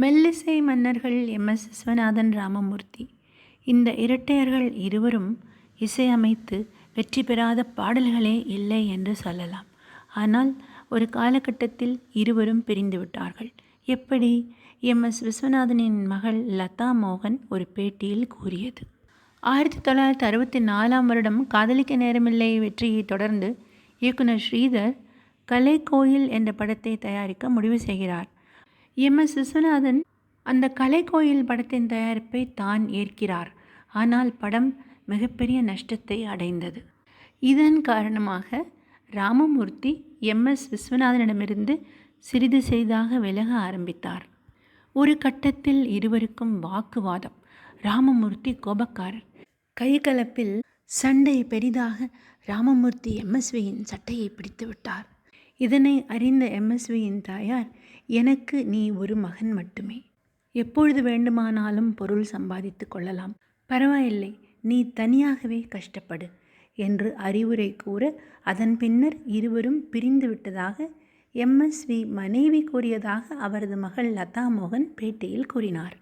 மெல்லிசை மன்னர்கள் M. S. Viswanathan Ramamurthy. இந்த இரட்டையர்கள் இருவரும் இசையமைத்து வெற்றி பெறாத பாடல்களே இல்லை என்று சொல்லலாம். ஆனால் ஒரு காலகட்டத்தில் இருவரும் பிரிந்துவிட்டார்கள் எப்படி? எம். எஸ். விஸ்வநாதனின் மகள் லதா மோகன் ஒரு பேட்டியில் கூறியது. ஆயிரத்தி தொள்ளாயிரத்தி அறுபத்தி நாலாம் வருடம் காதலிக்க நேரமில்லை வெற்றியை தொடர்ந்து இயக்குனர் ஸ்ரீதர் கலை கோயில் என்ற படத்தை தயாரிக்க முடிவு செய்கிறார். எம் எஸ் விஸ்வநாதன் அந்த கலைக்கோயில் படத்தின் தயாரிப்பை தான் ஏற்கிறார். ஆனால் படம் மிகப்பெரிய நஷ்டத்தை அடைந்தது. இதன் காரணமாக ராமமூர்த்தி எம் எஸ் விஸ்வநாதனிடமிருந்து சிறிது சிறிதாக விலக ஆரம்பித்தார். ஒரு கட்டத்தில் இருவருக்கும் வாக்குவாதம். ராமமூர்த்தி கோபக்காரர். கைகலப்பில் சண்டை பெரிதாக ராமமூர்த்தி எம்எஸ்வியின் சட்டையை பிடித்து விட்டார். இதனை அறிந்த எம்எஸ்வியின் தாயார் எனக்கு நீ ஒரு மகன் மட்டுமே. எப்பொழுது வேண்டுமானாலும் பொருள் சம்பாதித்து கொள்ளலாம். பரவாயில்லை நீ தனியாகவே கஷ்டப்படு என்று அறிவுரை கூற அதன் பின்னர் இருவரும் பிரிந்து விட்டதாக எம்எஸ்வி மனைவி கூறியதாக அவரது மகள் லதா மோகன் பேட்டியில் கூறினார்.